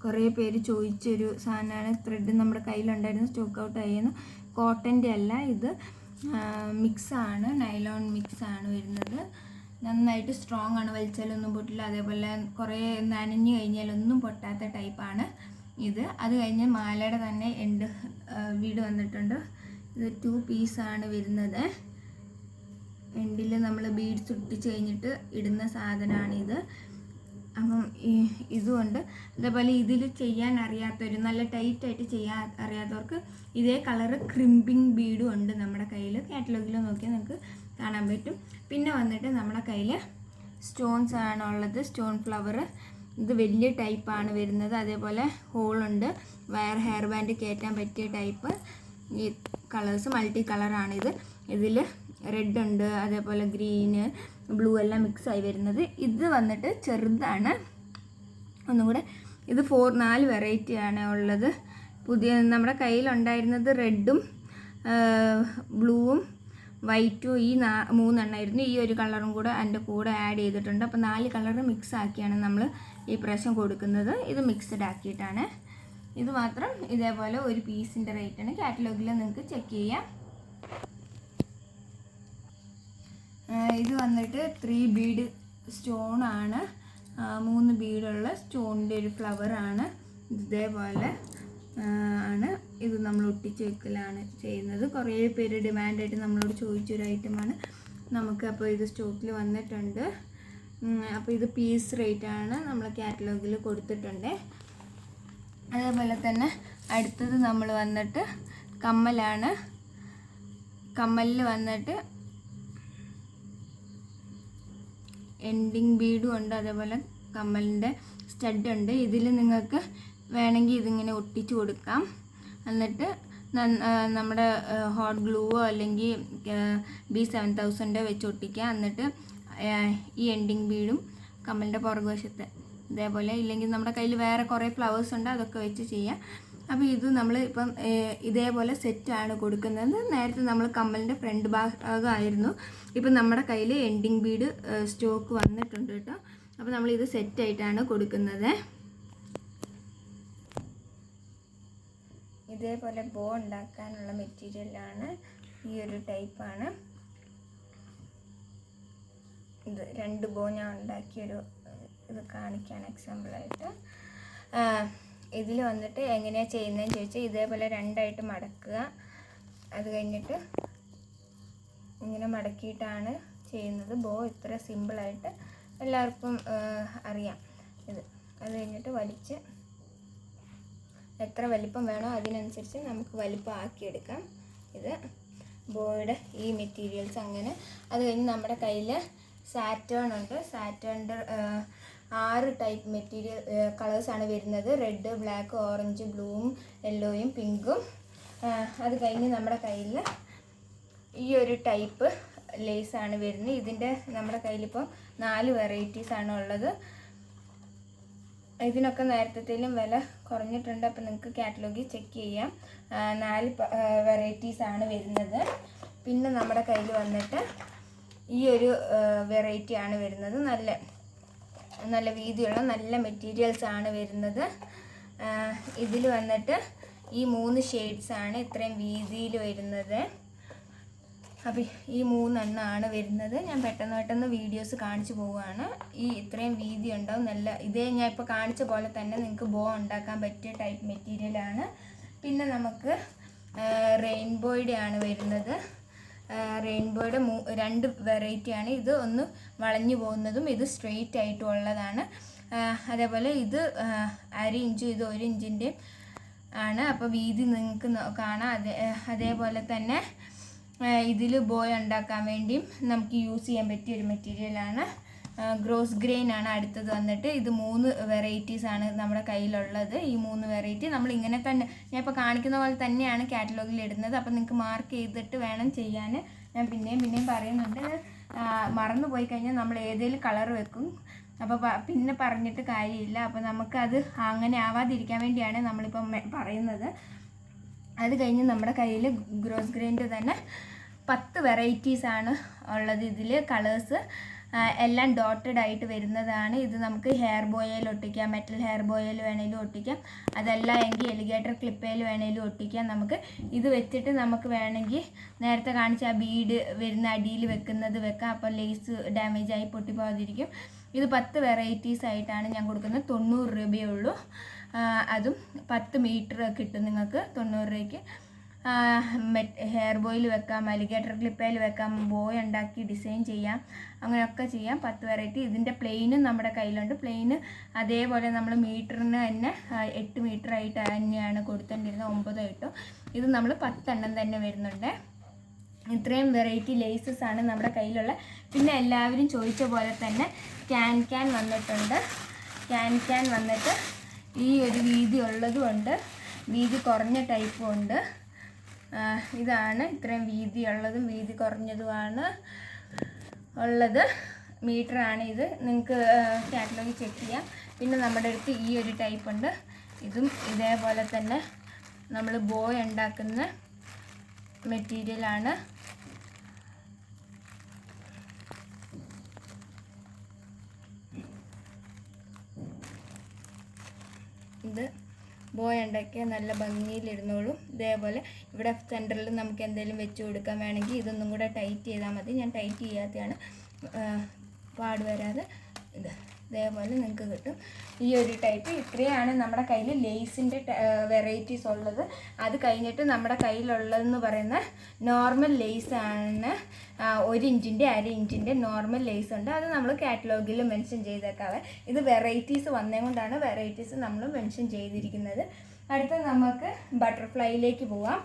കുറേ പേര് ചോദിച്ചൊരു സാധനമാണ്. ത്രെഡ് നമ്മുടെ കയ്യിലുണ്ടായിരുന്നു സ്റ്റോക്ക് ഔട്ട് ആയിരുന്നു കോട്ടന്റെ അല്ല ഇത്. മിക്സാണ് നൈലോൺ മിക്സാണ് വരുന്നത്. നന്നായിട്ട് സ്ട്രോങ് ആണ് വലിച്ചാലൊന്നും പൊട്ടില്ല. അതേപോലെ കുറേ നനഞ്ഞു കഴിഞ്ഞാലൊന്നും പൊട്ടാത്ത ടൈപ്പാണ് ഇത്. അത് കഴിഞ്ഞ് മാലയുടെ തന്നെ എൻഡ് വീട് വന്നിട്ടുണ്ട്. ഇത് ടു പീസാണ് വരുന്നത്. എൻഡിൽ നമ്മൾ ബീഡ്സ് ഒട്ടിച്ച് കഴിഞ്ഞിട്ട് ഇടുന്ന സാധനമാണിത് അപ്പം ഇതുകൊണ്ട് അതേപോലെ ഇതിൽ ചെയ്യാൻ അറിയാത്തവർ നല്ല ടൈറ്റായിട്ട് ചെയ്യാൻ അറിയാത്തവർക്ക് ഇതേ കളറ് ക്രിമ്പിങ് ബീഡും ഉണ്ട് നമ്മുടെ കയ്യിൽ കാറ്റലോഗിൽ നോക്കിയാൽ നിങ്ങൾക്ക് കാണാൻ പറ്റും. പിന്നെ വന്നിട്ട് നമ്മുടെ കയ്യിൽ സ്റ്റോൺസ് ആണുള്ളത് സ്റ്റോൺ ഫ്ലവർ ഇത് വലിയ ടൈപ്പാണ് വരുന്നത്. അതേപോലെ ഹോളുണ്ട് വയർ ഹെയർ ബാൻഡ് കയറ്റാൻ പറ്റിയ ടൈപ്പ് ഈ കളേഴ്സ് മൾട്ടി കളറാണിത് ഇതിൽ റെഡ് ഉണ്ട്. അതേപോലെ ഗ്രീന് ബ്ലൂ എല്ലാം മിക്സ് ആയി വരുന്നത്. ഇത് വന്നിട്ട് ചെറുതാണ്. ഒന്നും കൂടെ ഇത് ഫോർ നാല് വെറൈറ്റി ആണ് ഉള്ളത്. പുതിയ നമ്മുടെ കയ്യിലുണ്ടായിരുന്നത് റെഡും ബ്ലൂവും വൈറ്റും ഈ നാ മൂന്നെണ്ണമായിരുന്നു ഈ ഒരു കളറും കൂടെ അതിന്റെ കൂടെ ആഡ് ചെയ്തിട്ടുണ്ട്. അപ്പോൾ നാല് കളർ മിക്സ് ആക്കിയാണ് നമ്മൾ ഈ പ്രാവശ്യം കൊടുക്കുന്നത്. ഇത് മിക്സ്ഡ് ആക്കിയിട്ടാണ്. ഇത് മാത്രം ഇതേപോലെ ഒരു പീസിന്റെ റേറ്റാണ് കാറ്റലോഗിൽ നിങ്ങൾക്ക് ചെക്ക് ചെയ്യാം. ഇത് വന്നിട്ട് ത്രീ ബീഡ് സ്റ്റോൺ ആണ്. മൂന്ന് ബീഡുള്ള സ്റ്റോണിന്റെ ഒരു ഫ്ലവർ ആണ്. ഇതേപോലെ ആണ് ഇത് നമ്മൾ ഒട്ടിച്ച് വെക്കലാണ് ചെയ്യുന്നത്. കുറേ പേര് ഡിമാൻഡായിട്ട് നമ്മളോട് ചോദിച്ചൊരു ഐറ്റമാണ് നമുക്ക് അപ്പോൾ ഇത് സ്റ്റോക്കിൽ വന്നിട്ടുണ്ട്. അപ്പോൾ ഇത് പീസ് റേറ്റ് ആണ് നമ്മൾ കാറ്റലോഗിൽ കൊടുത്തിട്ടുണ്ട്. അതേപോലെ തന്നെ അടുത്തത് നമ്മൾ വന്നിട്ട് കമ്മലാണ്. കമ്മലിൽ വന്നിട്ട് എൻഡിങ് ബീഡും ഉണ്ട് അതേപോലെ കമ്മലിന്റെ സ്റ്റഡ് ഉണ്ട്. ഇതിൽ നിങ്ങൾക്ക് വേണമെങ്കിൽ ഇതിങ്ങനെ ഒട്ടിച്ച് കൊടുക്കാം. എന്നിട്ട് നമ്മുടെ ഹോട്ട് ഗ്ലൂവോ അല്ലെങ്കിൽ ബി സെവൻ തൗസൻഡോ വെച്ച് ഒട്ടിക്കുക. എന്നിട്ട് ഈ എൻഡിങ് ബീഡും കമ്മലിന്റെ പുറകുവശത്ത് ഇതേപോലെ ഇല്ലെങ്കിൽ നമ്മുടെ കയ്യിൽ വേറെ കുറേ ഫ്ലവേഴ്സ് ഉണ്ട് അതൊക്കെ വെച്ച് ചെയ്യാം. അപ്പോൾ ഇത് നമ്മൾ ഇപ്പം ഇതേപോലെ സെറ്റാണ് കൊടുക്കുന്നത്. നേരത്തെ നമ്മൾ കമ്മലിന്റെ ഫ്രണ്ട് ഭാഗമായിരുന്നു. ഇപ്പം നമ്മുടെ കയ്യിൽ എൻഡിങ് ബീഡ് സ്റ്റോക്ക് വന്നിട്ടുണ്ട് കേട്ടോ. അപ്പോൾ ഇത് സെറ്റായിട്ടാണ് കൊടുക്കുന്നത്. ഇതേപോലെ ബോ ഉണ്ടാക്കാനുള്ള മെറ്റീരിയലാണ് ഈ ഒരു ടൈപ്പാണ് ഇത് രണ്ട് ബോ ഞാൻ ഉണ്ടാക്കിയൊരു ഇത് കാണിക്കാൻ എക്സാമ്പിളായിട്ട് ഇതിൽ വന്നിട്ട് എങ്ങനെയാണ് ചെയ്യുന്നതെന്ന് ചോദിച്ചാൽ ഇതേപോലെ രണ്ടായിട്ട് മടക്കുക. അത് കഴിഞ്ഞിട്ട് ഇങ്ങനെ മടക്കിയിട്ടാണ് ചെയ്യുന്നത്. ബോ ഇത്ര സിമ്പിളായിട്ട് എല്ലാവർക്കും അറിയാം ഇത്. അത് കഴിഞ്ഞിട്ട് വലിച്ച് എത്ര വലിപ്പം വേണോ അതിനനുസരിച്ച് നമുക്ക് വലിപ്പം ആക്കിയെടുക്കാം ഇത് ബോയുടെ ഈ മെറ്റീരിയൽസ് അങ്ങനെ. അത് കഴിഞ്ഞ് നമ്മുടെ കയ്യിൽ സാറ്റേൺ ഉണ്ട്. സാറ്റേണിന്റെ ആറ് ടൈപ്പ് മെറ്റീരിയൽ കളേഴ്സാണ് വരുന്നത്. റെഡ് ബ്ലാക്ക് ഓറഞ്ച് ബ്ലൂവും യെല്ലോയും പിങ്കും അത് കഴിഞ്ഞ് നമ്മുടെ കയ്യിൽ ഈ ഒരു ടൈപ്പ് ലേസാണ് വരുന്നത്. ഇതിന്റെ നമ്മുടെ കയ്യിലിപ്പോൾ നാല് വെറൈറ്റീസ് ആണ് ഉള്ളത്. ഇതിനൊക്കെ നേരത്തേലും വില കുറഞ്ഞിട്ടുണ്ട്. അപ്പം നിങ്ങൾക്ക് കാറ്റലോഗിൽ ചെക്ക് ചെയ്യാം. നാല് വെറൈറ്റീസ് ആണ് വരുന്നത്. പിന്നെ നമ്മുടെ കയ്യിൽ വന്നിട്ട് ഈ ഒരു വെറൈറ്റി ആണ് വരുന്നത്. നല്ല നല്ല വീതിയുള്ള നല്ല മെറ്റീരിയൽസ് ആണ് വരുന്നത്. ഇതിൽ വന്നിട്ട് ഈ മൂന്ന് ഷെയ്ഡ്സ് ആണ് ഇത്രയും വീതിയിൽ വരുന്നത്. അപ്പോൾ ഈ മൂന്നെണ്ണമാണ് വരുന്നത്. ഞാൻ പെട്ടെന്ന് പെട്ടെന്ന് വീഡിയോസ് കാണിച്ചു പോവുകയാണ്. ഈ ഇത്രയും വീതി ഉണ്ടാവും നല്ല ഇതേ ഞാൻ ഇപ്പോൾ കാണിച്ച പോലെ തന്നെ നിങ്ങൾക്ക് ബോ ഉണ്ടാക്കാൻ പറ്റിയ ടൈപ്പ് മെറ്റീരിയലാണ് പിന്നെ നമുക്ക് റെയിൻബോയുടെ ആണ് വരുന്നത്. റെയിൻബോയുടെ മൂ രണ്ട് വെറൈറ്റിയാണ് ഇത് ഒന്ന് വളഞ്ഞു പോകുന്നതും ഇത് സ്ട്രെയിറ്റ് ആയിട്ടും ഉള്ളതാണ് അതേപോലെ ഇത് അര ഇഞ്ചും ഇത് ഒരു ഇഞ്ചിന്റെ ആണ്. അപ്പോൾ വീതി നിങ്ങൾക്ക് കാണാം. അതേ അതേപോലെ തന്നെ ഇതിൽ ബോയ് ഉണ്ടാക്കാൻ വേണ്ടിയും നമുക്ക് യൂസ് ചെയ്യാൻ പറ്റിയ ഒരു മെറ്റീരിയലാണ് ഗ്രോസ് ഗ്രെയിൻ ആണ് അടുത്തത് വന്നിട്ട് ഇത് മൂന്ന് വെറൈറ്റീസ് ആണ് നമ്മുടെ കയ്യിലുള്ളത്. ഈ മൂന്ന് വെറൈറ്റി നമ്മൾ ഇങ്ങനെ തന്നെ ഞാൻ ഇപ്പോൾ കാണിക്കുന്ന പോലെ തന്നെയാണ് കാറ്റലോഗിൽ ഇടുന്നത്. അപ്പോൾ നിങ്ങൾക്ക് മാർക്ക് ചെയ്തിട്ട് വേണം ചെയ്യാൻ ഞാൻ പിന്നെയും പിന്നെയും പറയുന്നുണ്ട്. മറന്നു പോയി കഴിഞ്ഞാൽ നമ്മൾ ഏതെങ്കിലും കളർ വെക്കും. അപ്പോൾ പിന്നെ പറഞ്ഞിട്ട് കാര്യമില്ല. അപ്പോൾ നമുക്കത് അങ്ങനെ ആവാതിരിക്കാൻ വേണ്ടിയാണ് നമ്മളിപ്പം പറയുന്നത്. അത് കഴിഞ്ഞ് നമ്മുടെ കയ്യിൽ ഗ്രോസ് ഗ്രെയിന്റെ തന്നെ പത്ത് വെറൈറ്റീസ് ആണ് ഉള്ളത് ഇതിൽ കളേഴ്സ് എല്ലാം ഡോട്ടഡ് ആയിട്ട് വരുന്നതാണ്. ഇത് നമുക്ക് ഹെയർ ബോയിൽ ഒട്ടിക്കാം. മെറ്റൽ ഹെയർ ബോയിൽ വേണേലും ഒട്ടിക്കാം. അതല്ല എങ്കിൽ എലിഗേറ്റർ ക്ലിപ്പയിൽ വേണേലും ഒട്ടിക്കാം. നമുക്ക് ഇത് വെച്ചിട്ട് നമുക്ക് വേണമെങ്കിൽ നേരത്തെ കാണിച്ച ആ ബീഡ് വരുന്ന അടിയിൽ വെക്കുന്നത് വെക്കാം. അപ്പോൾ ലേസ് ഡാമേജ് ആയി പൊട്ടിപ്പോകാതിരിക്കും. ഇത് പത്ത് വെറൈറ്റീസ് ആയിട്ടാണ് ഞാൻ കൊടുക്കുന്നത്. തൊണ്ണൂറ് രൂപയേ ഉള്ളൂ. അതും പത്ത് മീറ്റർ കിട്ടും നിങ്ങൾക്ക് തൊണ്ണൂറ് രൂപയ്ക്ക്. ഹെയർ ബോയിൽ വെക്കാം അലിഗേറ്റർ ക്ലിപ്പയിൽ വെക്കാം ബോയ് ഉണ്ടാക്കി ഡിസൈൻ ചെയ്യാം അങ്ങനെയൊക്കെ ചെയ്യാം. പത്ത് വെറൈറ്റി ഇതിന്റെ പ്ലെയിനും നമ്മുടെ കയ്യിലുണ്ട്. പ്ലെയിന് അതേപോലെ നമ്മൾ മീറ്ററിന് തന്നെ എട്ട് മീറ്റർ ആയിട്ട് തന്നെയാണ് കൊടുത്തോണ്ടിരുന്നത് ഒമ്പതോ എട്ടോ ഇത് നമ്മൾ പത്തെണ്ണം തന്നെ വരുന്നുണ്ട്. ഇത്രയും വെറൈറ്റി ലേസസ് ആണ് നമ്മുടെ കയ്യിലുള്ള. പിന്നെ എല്ലാവരും ചോദിച്ച പോലെ തന്നെ ക്യാൻ ക്യാൻ വന്നിട്ടുണ്ട്. ക്യാൻ ക്യാൻ വന്നിട്ട് ഈ ഒരു വീതി ഉള്ളതുമുണ്ട് വീതി കുറഞ്ഞ ടൈപ്പും ഉണ്ട്. ഇതാണ്. ഇത്രയും വീതി ഉള്ളതും വീതി കുറഞ്ഞതുമാണ് ഉള്ളത്. മീറ്ററാണ് ഇത്. നിങ്ങൾക്ക് കാറ്റലോഗിൽ ചെക്ക് ചെയ്യാം. പിന്നെ നമ്മുടെ അടുത്ത് ഈ ഒരു ടൈപ്പ് ഉണ്ട്. ഇതും ഇതേപോലെ തന്നെ നമ്മൾ ബോയ് ഉണ്ടാക്കുന്ന മെറ്റീരിയലാണ് ഇത്. ബോയ് ഉണ്ടാക്കിയ നല്ല ഭംഗിയിലിരുന്നോളും. ഇതേപോലെ ഇവിടെ സെന്ററിൽ നമുക്ക് എന്തെങ്കിലും വെച്ച് കൊടുക്കാൻ വേണമെങ്കിൽ ഇതൊന്നും കൂടെ ടൈറ്റ് ചെയ്താൽ മതി. ഞാൻ ടൈറ്റ് ചെയ്യാത്തതാണ് പാട് വരാതെ ഇത്. ഇതേപോലെ നിങ്ങൾക്ക് കിട്ടും. ഈ ഒരു ടൈപ്പ് ഇത്രയാണ് നമ്മുടെ കയ്യിൽ ലേസിന്റെ വെറൈറ്റീസ് ഉള്ളത്. അത് കഴിഞ്ഞിട്ട് നമ്മുടെ കയ്യിലുള്ളതെന്ന് പറയുന്ന നോർമൽ ലേസ് ആണ്. ഒരു ഇഞ്ചിന്റെ അര ഇഞ്ചിന്റെ നോർമൽ ലേസ് ഉണ്ട്. അത് നമ്മൾ കാറ്റലോഗിൽ മെൻഷൻ ചെയ്തേക്കാവേ. ഇത് വെറൈറ്റീസ് വന്നേ കൊണ്ടാണ് വെറൈറ്റീസ് നമ്മൾ മെൻഷൻ ചെയ്തിരിക്കുന്നത്. അടുത്ത നമുക്ക് ബട്ടർഫ്ലൈയിലേക്ക് പോവാം.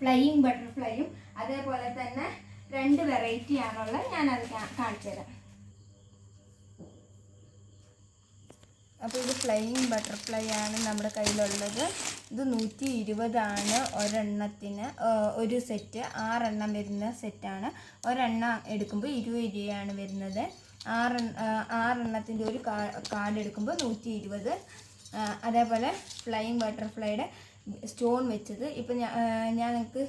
ഫ്ലൈയിങ് ബട്ടർഫ്ലൈയും അതേപോലെ തന്നെ രണ്ട് വെറൈറ്റി ആണുള്ളത് ഞാനത് കാണിച്ചുതരാം. കാണിച്ചു തരാം അപ്പോൾ ഇത് ഫ്ലൈയിങ് ബട്ടർഫ്ലൈ ആണ് നമ്മുടെ കയ്യിലുള്ളത്. ഇത് നൂറ്റി ഇരുപതാണ് ഒരെണ്ണത്തിന് ഒരു സെറ്റ് ആറെണ്ണം വരുന്ന സെറ്റാണ് ഒരെണ്ണം എടുക്കുമ്പോൾ ഇരുപത് രൂപയാണ് വരുന്നത്. ആറ് ആറെണ്ണത്തിന്റെ ഒരു കാർഡ് എടുക്കുമ്പോൾ നൂറ്റി ഇരുപത് അതേപോലെ ഫ്ലൈയിങ് ബട്ടർഫ്ലൈയുടെ സ്റ്റോൺ വെച്ചത്. ഇപ്പം ഞാൻ ഞാൻ നിങ്ങൾക്ക്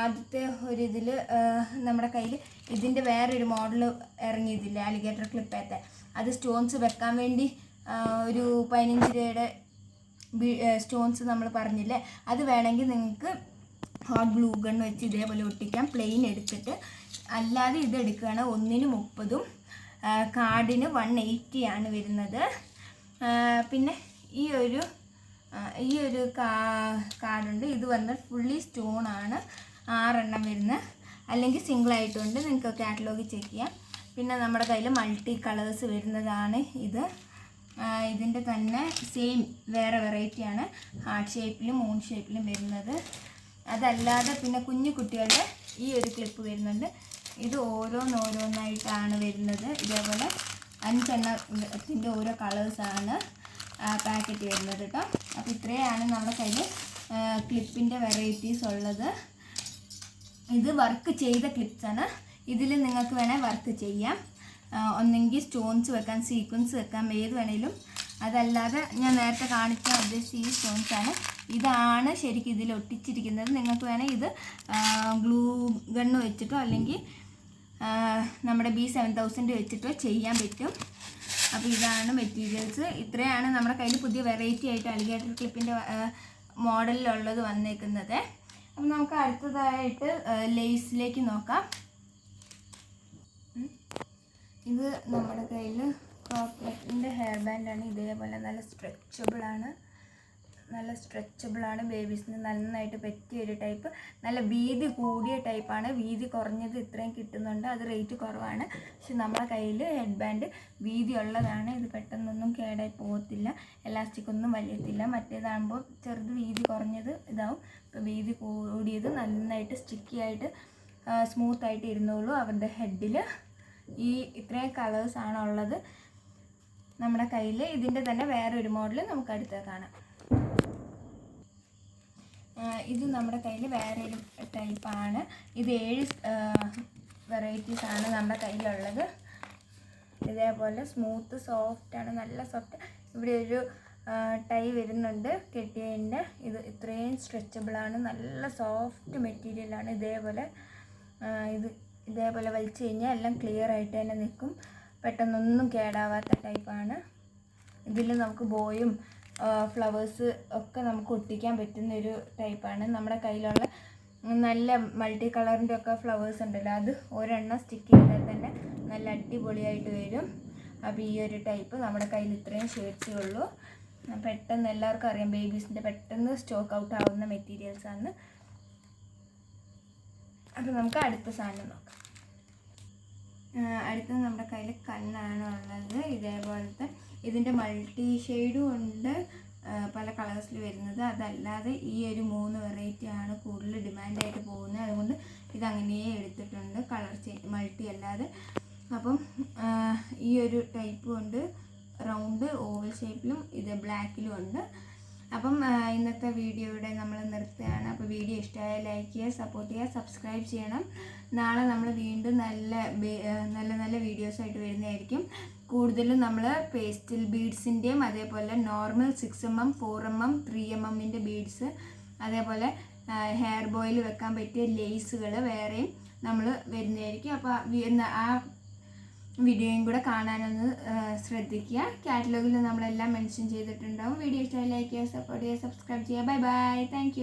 ആദ്യത്തെ ഒരിതിൽ നമ്മുടെ കയ്യിൽ ഇതിന്റെ വേറൊരു മോഡൽ ഇറങ്ങിയതില്ലേ അലിഗേറ്റർ ക്ലിപ്പേത്തെ അത് സ്റ്റോൺസ് വെക്കാൻ വേണ്ടി ഒരു പതിനഞ്ച് രൂപയുടെ സ്റ്റോൺസ് നമ്മൾ പറഞ്ഞില്ലേ? അത് വേണമെങ്കിൽ നിങ്ങൾക്ക് ഹോട്ട് ഗ്ലൂ ഗൺ വെച്ച് ഇതേപോലെ ഒട്ടിക്കാം. പ്ലെയിൻ എടുത്തിട്ട്. അല്ലാതെ ഇത് എടുക്കുകയാണ് ഒന്നിന് മുപ്പതും കാർഡിന് വൺ എയ്റ്റി ആണ് വരുന്നത്. പിന്നെ ഈ ഒരു ഈ ഒരു കാർഡുണ്ട്. ഇത് വന്ന് ഫുള്ളി സ്റ്റോൺ ആണ്. ആറെണ്ണം വരുന്ന അല്ലെങ്കിൽ സിംഗിൾ ആയിട്ടുണ്ട്. നിങ്ങൾക്ക് കാറ്റലോഗ് ചെക്ക് ചെയ്യാം. പിന്നെ നമ്മുടെ കയ്യിൽ മൾട്ടി കളേഴ്സ് വരുന്നതാണ് ഇത്. ഇതിന്റെ തന്നെ സെയിം വേറെ വെറൈറ്റിയാണ് ഹാർട്ട് ഷേപ്പിലും മൂൺ ഷേപ്പിലും വരുന്നത്. അതല്ലാതെ പിന്നെ കുഞ്ഞു കുട്ടികളുടെ ഈ ഒരു ക്ലിപ്പ് വരുന്നുണ്ട്. ഇത് ഓരോന്നോരോന്നായിട്ടാണ് വരുന്നത്. ഇതേപോലെ അഞ്ചെണ്ണത്തിന്റെ ഓരോ കളേഴ്സാണ് പാക്കറ്റ് വരുന്നത് കേട്ടോ അപ്പോൾ ഇത്രയാണ് നമ്മുടെ കയ്യിൽ ക്ലിപ്പിന്റെ വെറൈറ്റീസ് ഉള്ളത്. ഇത് വർക്ക് ചെയ്ത ക്ലിപ്സാണ് ഇതിൽ നിങ്ങൾക്ക് വേണേൽ വർക്ക് ചെയ്യാം. ഒന്നെങ്കിൽ സ്റ്റോൺസ് വെക്കാം സീക്വൻസ് വെക്കാം ഏത് വേണേലും. അതല്ലാതെ ഞാൻ നേരത്തെ കാണിക്കാൻ ഉദ്ദേശിച്ച ഈ സ്റ്റോൺസ് ആണ്. ഇതാണ് ശരിക്കും ഇതിൽ ഒട്ടിച്ചിരിക്കുന്നത്. നിങ്ങൾക്ക് വേണേൽ ഇത് ഗ്ലൂ ഗണ്ണ് വെച്ചിട്ടോ അല്ലെങ്കിൽ നമ്മുടെ ബി സെവൻ തൗസൻഡ് വെച്ചിട്ടോ ചെയ്യാൻ പറ്റും. അപ്പോൾ ഇതാണ് മെറ്റീരിയൽസ് ഇത്രയാണ് നമ്മുടെ കയ്യിൽ പുതിയ വെറൈറ്റി ആയിട്ട് അലിഗേറ്റർ ക്ലിപ്പിന്റെ മോഡലിലുള്ളത് വന്നേക്കുന്നത്. അപ്പം നമുക്ക് അടുത്തതായിട്ട് ലേസിലേക്ക് നോക്കാം. ഇത് നമ്മുടെ കയ്യിൽ കോക്ലെറ്റിന്റെ ഹെയർ ബാൻഡാണ് ഇതേപോലെ നല്ല സ്ട്രെച്ചബിളാണ് നല്ല സ്ട്രെച്ചബിളാണ് ബേബീസിന് നന്നായിട്ട് പറ്റിയ ഒരു ടൈപ്പ് നല്ല വീതി കൂടിയ ടൈപ്പാണ് വീതി കുറഞ്ഞത് ഇത്രയും കിട്ടുന്നുണ്ട്. അത് റേറ്റ് കുറവാണ്. പക്ഷെ നമ്മുടെ കയ്യിൽ ഹെഡ് ബാൻഡ് വീതി ഉള്ളതാണ്. ഇത് പെട്ടെന്നൊന്നും കേടായി പോകത്തില്ല. എലാസ്റ്റിക് ഒന്നും വലിയത്തില്ല. മറ്റേതാകുമ്പോൾ ചെറുത് വീതി കുറഞ്ഞത് ഇതാവും. ഇപ്പോൾ വീതി കൂടിയത് നന്നായിട്ട് സ്റ്റിക്കി ആയിട്ട് സ്മൂത്തായിട്ട് ഇരുന്നോളൂ. അവരുടെ ഹെഡിൽ ഈ ഇത്രയും കളേഴ്സ് ഉള്ളത് നമ്മുടെ കയ്യിൽ ഇതിന്റെ തന്നെ വേറൊരു മോഡൽ നമുക്ക് അടുത്ത് കാണാം. ഇത് നമ്മുടെ കയ്യിൽ വേറെ ഒരു ടൈപ്പാണ് ഇത് ഏഴ് വെറൈറ്റീസ് ആണ് നമ്മുടെ കയ്യിലുള്ളത്. ഇതേപോലെ സ്മൂത്ത് സോഫ്റ്റ് ആണ്. നല്ല സോഫ്റ്റ് ഇവിടെ ഒരു ടൈ വരുന്നുണ്ട് കെട്ടിയതിന്റെ ഇത് ഇത്രയും സ്ട്രെച്ചബിളാണ് നല്ല സോഫ്റ്റ് മെറ്റീരിയലാണ് ഇതേപോലെ ഇത് ഇതേപോലെ വലിച്ചു കഴിഞ്ഞാൽ എല്ലാം ക്ലിയർ ആയിട്ട് തന്നെ നിൽക്കും പെട്ടെന്നൊന്നും കേടാവാത്ത ടൈപ്പാണ് ഇതിൽ നമുക്ക് ബോയും ഫ്ലവേഴ്സ് ഒക്കെ നമുക്ക് ഒട്ടിക്കാൻ പറ്റുന്ന ഒരു ടൈപ്പാണ് നമ്മുടെ കയ്യിലുള്ള നല്ല മൾട്ടി കളറിന്റെ ഒക്കെ ഫ്ലവേഴ്സ് ഉണ്ടല്ലോ അത് ഒരെണ്ണം സ്റ്റിക്ക് ചെയ്താൽ തന്നെ നല്ല അടിപൊളിയായിട്ട് വരും. അപ്പോൾ ഈ ഒരു ടൈപ്പ് നമ്മുടെ കയ്യിൽ ഇത്രയും ഷേഡ്സേ ഉള്ളൂ. പെട്ടെന്ന് എല്ലാവർക്കും അറിയാം ബേബീസിന്റെ പെട്ടെന്ന് സ്റ്റോക്ക് ഔട്ട് ആവുന്ന മെറ്റീരിയൽസ് ആണ് അപ്പോൾ നമുക്ക് അടുത്ത സാധനം നോക്കാം. അടുത്തത് നമ്മുടെ കയ്യിൽ കണ്ണാണ് ഉള്ളത്. ഇതേപോലത്തെ ഇതിന്റെ മൾട്ടി ഷെയ്ഡും ഉണ്ട്. പല കളേഴ്സിൽ വരുന്നത്. അതല്ലാതെ ഈ ഒരു മൂന്ന് വെറൈറ്റി ആണ് കൂടുതൽ ഡിമാൻഡായിട്ട് പോകുന്നത്. അതുകൊണ്ട് ഇതങ്ങനെ എടുത്തിട്ടുണ്ട്. കളർ മൾട്ടി അല്ലാതെ. അപ്പം ഈ ഒരു ടൈപ്പും ഉണ്ട്. റൗണ്ട് ഓവൽ ഷേപ്പിലും ഇത് ബ്ലാക്കിലും ഉണ്ട്. അപ്പം ഇന്നത്തെ വീഡിയോ ഇവിടെ നമ്മൾ നിർത്തുകയാണ്. അപ്പോൾ വീഡിയോ ഇഷ്ടമായ ലൈക്ക് ചെയ്യുക സപ്പോർട്ട് ചെയ്യുക സബ്സ്ക്രൈബ് ചെയ്യണം. നാളെ നമ്മൾ വീണ്ടും നല്ല നല്ല നല്ല വീഡിയോസായിട്ട് വരുന്നതായിരിക്കും. കൂടുതലും നമ്മൾ പേസ്റ്റിൽ ബീഡ്സിന്റെയും അതേപോലെ normal six M M four M M three M എമ്മിന്റെ ബീഡ്സ് അതേപോലെ ഹെയർ ബോയിൽ വെക്കാൻ പറ്റിയ ലേസുകൾ വേറെയും നമ്മൾ വരുന്നതായിരിക്കും. അപ്പോൾ ആ വീഡിയോയും കൂടെ കാണാനൊന്ന് ശ്രദ്ധിക്കുക. കാറ്റലോഗിൽ നമ്മളെല്ലാം മെൻഷൻ ചെയ്തിട്ടുണ്ടാവും. വീഡിയോ ഇഷ്ടമായി ലൈക്ക് ചെയ്യുക സപ്പോർട്ട് ചെയ്യുക സബ്സ്ക്രൈബ് ചെയ്യുക. Bye bye thank